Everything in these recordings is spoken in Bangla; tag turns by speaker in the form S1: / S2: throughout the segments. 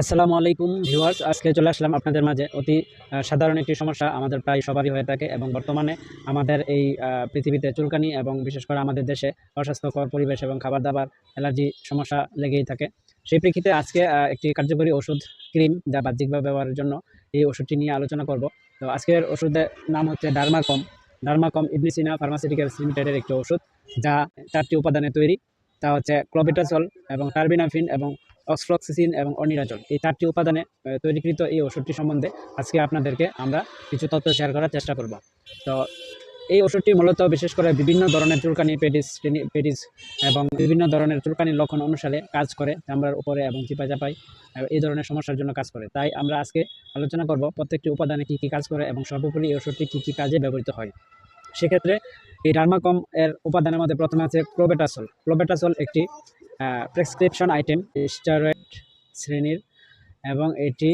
S1: আসসালামু আলাইকুম ভিউয়ার্স, আজকে চলে আসলাম আপনাদের মাঝে। অতি সাধারণ একটি সমস্যা আমাদের প্রায় সবারই হয়ে থাকে এবং বর্তমানে আমাদের এই পৃথিবীতে চুলকানি এবং বিশেষ করে আমাদের দেশে অস্বাস্থ্যকর পরিবেশ এবং খাবার দাবার অ্যালার্জি সমস্যা লেগেই থাকে। সেই প্রেক্ষিতে আজকে একটি কার্যকরী ওষুধ ক্রিম যা বাহ্যিকভাবে ব্যবহারের জন্য এই ওষুধটি নিয়ে আলোচনা করব। তো আজকের ওষুধের নাম হচ্ছে ডার্মাকম। ডার্মাকম ইবলিসিনা ফার্মাসিউটিক্যালস লিমিটেডের একটি ওষুধ যা চারটি উপাদানে তৈরি। তা হচ্ছে ক্লোবিটাসল এবং টার্বিনাফিন এবং অক্সফ্লক্সিসিন এবং অনিরাজল এই চারটি উপাদানে তৈরিকৃত এই ওষুধটি সম্বন্ধে আজকে আপনাদেরকে আমরা কিছু তথ্য শেয়ার করার চেষ্টা করব। তো এই ওষুধটি মূলত বিশেষ করে বিভিন্ন ধরনের চুলকানি, পেডিস পেডিস এবং বিভিন্ন ধরনের চুলকানির লক্ষণ অনুসারে কাজ করে, চামড়ার উপরে এবং চিপা চাপাই এই ধরনের সমস্যার জন্য কাজ করে। তাই আমরা আজকে আলোচনা করব প্রত্যেকটি উপাদানে কী কী কাজ করে এবং সর্বোপরি এই ওষুধটি কী কী কাজে ব্যবহৃত হয়। সেক্ষেত্রে এই ডার্মাকম এর উপাদানের মধ্যে প্রথমে আছে ক্লোবেটাসল। ক্লোবেটাসল একটি প্রেসক্রিপশন আইটেম স্টেরয়েড শ্রেণির, এবং এটি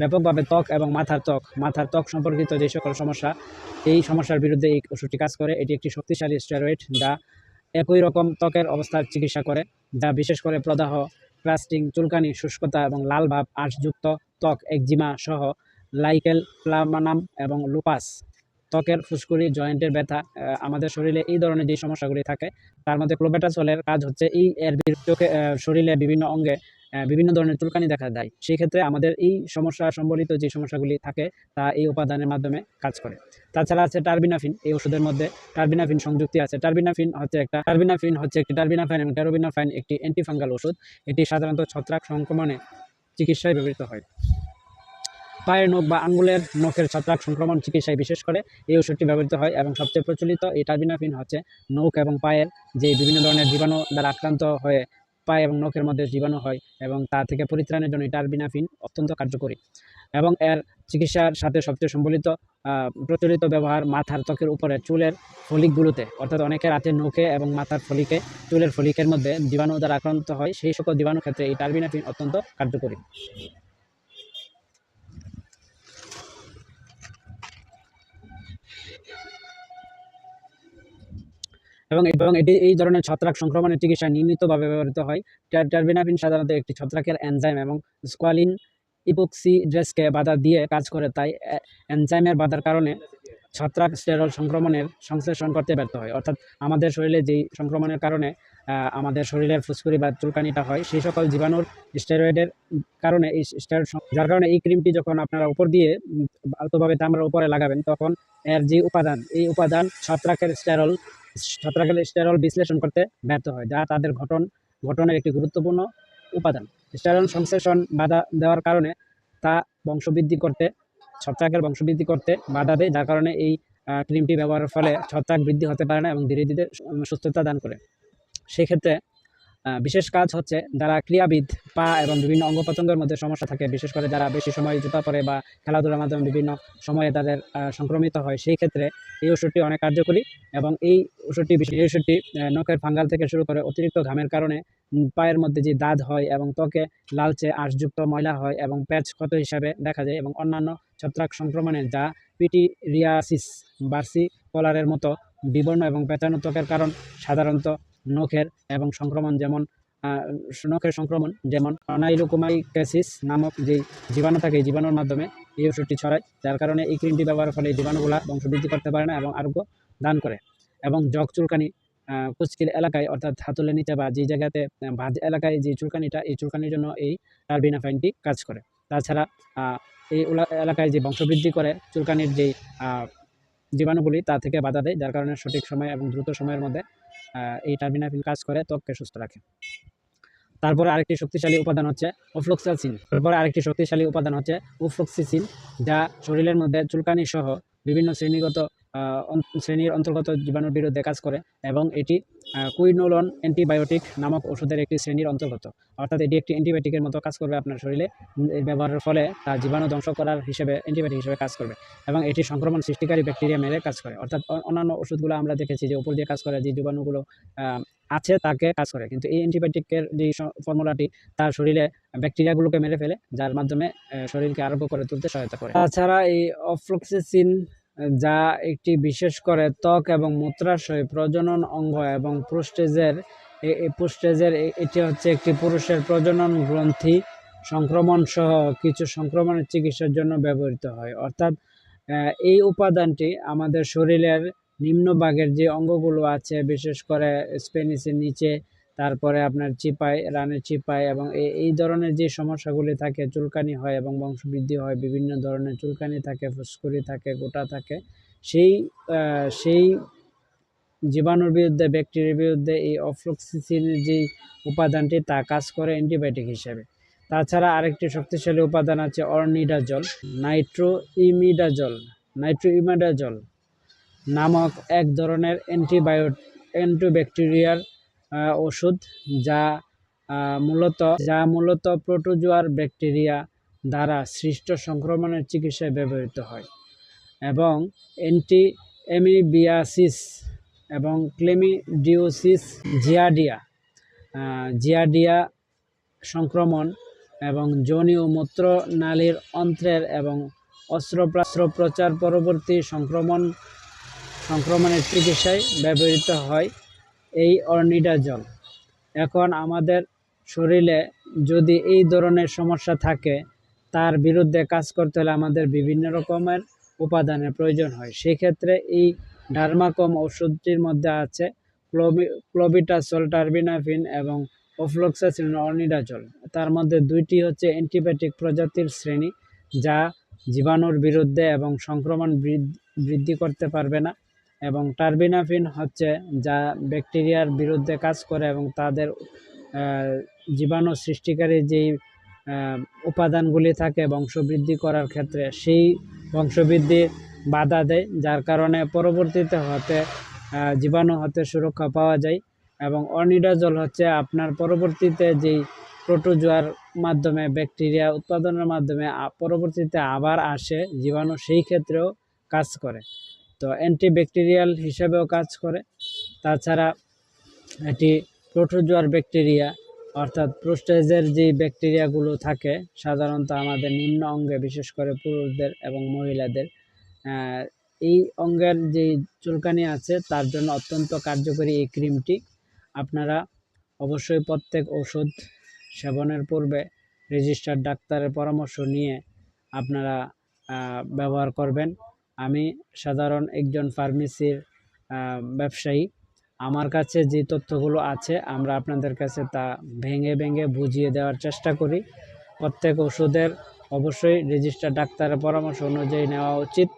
S1: ব্যাপকভাবে ত্বক এবং মাথার ত্বক মাথার ত্বক সম্পর্কিত যে সকল সমস্যা, এই সমস্যার বিরুদ্ধে এই ওষুধটি কাজ করে। এটি একটি শক্তিশালী স্টেরয়েড যা একই রকম ত্বকের অবস্থার চিকিৎসা করে, যা বিশেষ করে প্রদাহ ক্রাস্টিং চুলকানি, শুষ্কতা এবং লাল ভাব আঁশযুক্ত ত্বক, একজিমা সহ লাইকেল প্লামানাম এবং লুপাস ত্বকের, ফুসকুড়ি, জয়েন্টের ব্যথা আমাদের শরীরে এই ধরনের যে সমস্যাগুলি থাকে, তার মধ্যে ক্লোবেটাসলের কাজ হচ্ছে এই এর বিরুদ্ধে শরীরে বিভিন্ন অঙ্গে বিভিন্ন ধরনের চুলকানি দেখা দেয়। সেই ক্ষেত্রে আমাদের এই সমস্যা সম্বলিত যে সমস্যাগুলি থাকে, তা এই উপাদানের মাধ্যমে কাজ করে। তাছাড়া আছে টার্বিনাফিন এই ওষুধের মধ্যে টার্বিনাফিন সংযুক্তি আছে। টার্বিনাফিন হচ্ছে একটা টার্বিনাফিন হচ্ছে একটি টার্বিনাফাইন এবং টেরোবিনাফাইন একটি অ্যান্টিফাঙ্গাল ওষুধ। এটি সাধারণত ছত্রাক সংক্রমণে চিকিৎসায় ব্যবহৃত হয়। পায়ের নখ বা আঙ্গুলের নখের ছত্রাক সংক্রমণ চিকিৎসায় বিশেষ করে এই ওষুধটি ব্যবহৃত হয় এবং সবচেয়ে প্রচলিত এই টার্বিনাফিন হচ্ছে নখ এবং পায়ের যে বিভিন্ন ধরনের জীবাণু দ্বারা আক্রান্ত হয়ে পায়ে এবং নখের মধ্যে জীবাণু হয় এবং তা থেকে পরিত্রাণের জন্য টার্বিনাফিন অত্যন্ত কার্যকরী এবং এর চিকিৎসার সাথে সবচেয়ে সম্বলিত প্রচলিত ব্যবহার মাথার ত্বকের উপরে চুলের ফলিকগুলোতে, অর্থাৎ অনেকের আছে নখে এবং মাথার ফলিকে, চুলের ফলিকের মধ্যে জীবাণু দ্বারা আক্রান্ত হয়, সেই সকল জীবাণু ক্ষেত্রে এই টার্বিনাফিন অত্যন্ত কার্যকরী। এবং এবং এটি এই ধরনের ছত্রাক সংক্রমণের চিকিৎসা নিয়মিতভাবে ব্যবহৃত হয়। টার- টার্বিনাফিন সাধারণত একটি ছত্রাকের এনজাইম এবং স্কোয়ালিন ইপোক্সি ড্রেসকে বাধা দিয়ে কাজ করে, তাই এনজাইমের বাধার কারণে ছত্রাক স্টেরল সংক্রমণের সংশ্লেষণ করতে ব্যর্থ হয়। অর্থাৎ আমাদের শরীরে যেই সংক্রমণের কারণে আমাদের শরীরের ফুসকুড়ি বা চুলকানিটা হয়, সেই সকল জীবাণুর স্টেরয়েডের কারণে এই স্টেরয়েড যার কারণে এই ক্রিমটি যখন আপনারা উপর দিয়ে আলতোভাবে চামড়ার উপরে লাগাবেন, তখন এর যে উপাদান, এই উপাদান ছত্রাকের স্টেরল ছত্রাকের স্টেরল বিশ্লেষণ করতে ব্যর্থ হয়, যা তাদের ঘটন ঘটনের একটি গুরুত্বপূর্ণ উপাদান। স্টেরল সংশ্লেষণ বাধা দেওয়ার কারণে তা বংশবৃদ্ধি করতে, ছত্রাকের বংশবৃদ্ধি করতে বাধা দেয়, যার কারণে এই ক্রিমটি ব্যবহারের ফলে ছত্রাক বৃদ্ধি হতে পারে না এবং ধীরে ধীরে সুস্থতা দান করে। সেক্ষেত্রে বিশেষ কাজ হচ্ছে যারা ক্রীড়াবিদ, পা এবং বিভিন্ন অঙ্গ প্রত্যঙ্গের মধ্যে সমস্যা থাকে, বিশেষ করে যারা বেশি সময় জুতা পরে বা খেলাধুলার মাধ্যমে বিভিন্ন সময়ে তাদের সংক্রমিত হয়, সেই ক্ষেত্রে এই ওষুধটি অনেক কার্যকরী এবং এই ওষুধটি এই ওষুধটি নখের ফাঙ্গাল থেকে শুরু করে অতিরিক্ত ঘামের কারণে পায়ের মধ্যে যে দাঁত হয় এবং ত্বকে লালচে আঁশযুক্ত ময়লা হয় এবং প্যাচ ক্ষত হিসাবে দেখা যায় এবং অন্যান্য ছত্রাক সংক্রমণের যা পিটিরিয়াসিস, বার্সি কলারের মতো বিবর্ণ এবং পেঁচানো ত্বকের কারণ, সাধারণত নখের এবং সংক্রমণ যেমন নখের সংক্রমণ যেমন অনাইলোকোমাইকেসিস নামক যে জীবাণু থাকে জীবাণুর মাধ্যমে এই ওষুধটি ছড়ায়, যার কারণে এই ক্রিমটি ব্যবহারের ফলে এই জীবাণুগুলা বংশবৃদ্ধি করতে পারে না এবং আরোগ্য দান করে এবং জগ চুলকানি কুচকির এলাকায় অর্থাৎ হাতুলের নিচে বা যে জায়গাতে ভাঁজ এলাকায় যে চুলকানিটা, এই চুলকানির জন্য এই টার্বিনাফাইনটি কাজ করে। তাছাড়া এই এলাকায় যে বংশবৃদ্ধি করে চুলকানির যেই জীবাণুগুলি তা থেকে বাধা দেয়, যার কারণে সঠিক সময় এবং দ্রুত সময়ের মধ্যে এই টার্বিনাফিন কাজ করে, ত্বককে সুস্থ রাখে। তারপরে আরেকটি শক্তিশালী উপাদান হচ্ছে ওফ্লক্সাসিন তারপরে আরেকটি শক্তিশালী উপাদান হচ্ছে উফ্লক্সিসিন, যা শরীরের মধ্যে চুলকানি সহ বিভিন্ন শ্রেণীগত শ্রেণির অন্তর্গত জীবাণুর বিরুদ্ধে কাজ করে এবং এটি কুইনোলন অ্যান্টিবায়োটিক নামক ওষুধের একটি শ্রেণির অন্তর্গত। অর্থাৎ এটি একটি অ্যান্টিবায়োটিকের মতো কাজ করবে আপনার শরীরে। ব্যবহারের ফলে তা জীবাণু ধ্বংস করার হিসেবে, অ্যান্টিবায়োটিক হিসেবে কাজ করবে এবং এটি সংক্রমণ সৃষ্টিকারী ব্যাকটেরিয়া মেরে কাজ করে। অর্থাৎ অন্যান্য ওষুধগুলো আমরা দেখেছি যে উপর দিয়ে কাজ করে, যে জীবাণুগুলো আছে তাকে কাজ করে। কিন্তু এই অ্যান্টিবায়োটিকের যে ফর্মুলাটি, তার শরীরে ব্যাকটেরিয়াগুলোকে মেরে ফেলে, যার মাধ্যমে শরীরকে আরোগ্য করে তুলতে সহায়তা করে। তাছাড়া এই অফ্লক্সিসিন যা একটি বিশেষ করে ত্বক এবং মূত্রাশয় প্রজনন অঙ্গ এবং প্রোস্টেজের প্রোস্টেজের এটি হচ্ছে একটি পুরুষের প্রজনন গ্রন্থি সংক্রমণ সহ কিছু সংক্রমণের চিকিৎসার জন্য ব্যবহৃত হয়। অর্থাৎ এই উপাদানটি আমাদের শরীরের নিম্নভাগের যে অঙ্গগুলো আছে, বিশেষ করে স্পেনিসের নিচে তারপরে আপনার চিপাই রানের চিপাই এবং এই ধরনের যে সমস্যাগুলি থাকে, চুলকানি হয় এবং বংশবৃদ্ধি হয়, বিভিন্ন ধরনের চুলকানি থাকে, ফুসকুড়ি থাকে, গোটা থাকে, সেই সেই জীবাণুর বিরুদ্ধে, ব্যাকটেরিয়ার বিরুদ্ধে এই অফ্লক্সিসিনের যে উপাদানটি, তা কাজ করে অ্যান্টিবায়োটিক হিসেবে। তাছাড়া আরেকটি শক্তিশালী উপাদান আছে ornidazole nitro imidazole nitro imidazole নামক এক ধরনের অ্যান্টিবায়োট অ্যান্টিব্যাকটেরিয়ার ওষুধ, যা মূলত যা মূলত প্রোটোজোয়ার ব্যাকটেরিয়া দ্বারা সৃষ্ট সংক্রমণের চিকিৎসায় ব্যবহৃত হয় এবং অ্যান্টি এমিবিয়াসিস এবং ক্লেমিডিওসিস জিয়াডিয়া জিয়াডিয়া সংক্রমণ এবং যোনি ও মূত্রনালীর অন্ত্রের এবং অস্ত্রোপচার পরবর্তী সংক্রমণ, সংক্রমণের চিকিৎসায় ব্যবহৃত হয়। এই অর্নিডাজল এখন আমাদের শরীরে যদি এই ধরনের সমস্যা থাকে, তার বিরুদ্ধে কাজ করতে হলে আমাদের বিভিন্ন রকমের উপাদানের প্রয়োজন হয়। সেক্ষেত্রে এই ডার্মাকম ওষুধটির মধ্যে আছে ক্লোবি, ক্লোবিটাসল, টার্বিনাফিন এবং ওফ্লোক্সাসিন অর্নিডাজল তার মধ্যে দুইটি হচ্ছে অ্যান্টিবায়োটিক প্রজাতির শ্রেণি, যা জীবাণুর বিরুদ্ধে এবং সংক্রমণ বৃদ্ধি করতে পারবে না। এবং টার্বিনাফিন হচ্ছে যা ব্যাকটেরিয়ার বিরুদ্ধে কাজ করে এবং তাদের জীবাণু সৃষ্টিকারী যেই উপাদানগুলি থাকে বংশবৃদ্ধি করার ক্ষেত্রে, সেই বংশবৃদ্ধি বাধা দেয়, যার কারণে পরবর্তীতে হতে জীবাণু হতে সুরক্ষা পাওয়া যায় এবং অর্নিডাজল হচ্ছে আপনার পরবর্তীতে যেই প্রোটোজোয়ার মাধ্যমে, ব্যাকটেরিয়া উৎপাদনের মাধ্যমে পরবর্তীতে আবার আসে, জীবাণু সেই ক্ষেত্রেও কাজ করে। তো অ্যান্টিব্যাকটেরিয়াল হিসেবেও কাজ করে। তাছাড়া এটি প্রোটোজোয়ার ব্যাকটেরিয়া অর্থাৎ প্রোস্টেজের যে ব্যাকটেরিয়াগুলো থাকে, সাধারণত আমাদের নিম্ন অঙ্গে, বিশেষ করে পুরুষদের এবং মহিলাদের এই অঙ্গের যে চুলকানি আছে, তার জন্য অত্যন্ত কার্যকরী এই ক্রিমটি। আপনারা অবশ্যই প্রত্যেক ওষুধ সেবনের পূর্বে রেজিস্টার্ড ডাক্তারের পরামর্শ নিয়ে আপনারা ব্যবহার করবেন। আমি সাধারণ একজন ফার্মেসির ব্যবসায়ী। আমার কাছে যে তথ্যগুলো আছে, আমরা আপনাদের কাছে তা ভেঙে ভেঙে বুঝিয়ে দেওয়ার চেষ্টা করি। প্রত্যেক ওষুধের অবশ্যই রেজিস্টার ডাক্তারের পরামর্শ অনুযায়ী নেওয়া উচিত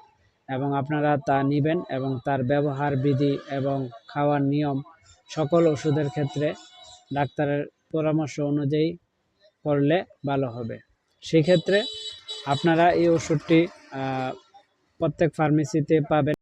S1: এবং আপনারা তা নেবেন এবং তার ব্যবহার বিধি এবং খাওয়ার নিয়ম সকল ওষুধের ক্ষেত্রে ডাক্তারের পরামর্শ অনুযায়ী করলে ভালো হবে। সেক্ষেত্রে আপনারা এই ওষুধটি প্রত্যেক ফার্মেসিতে পাবেন।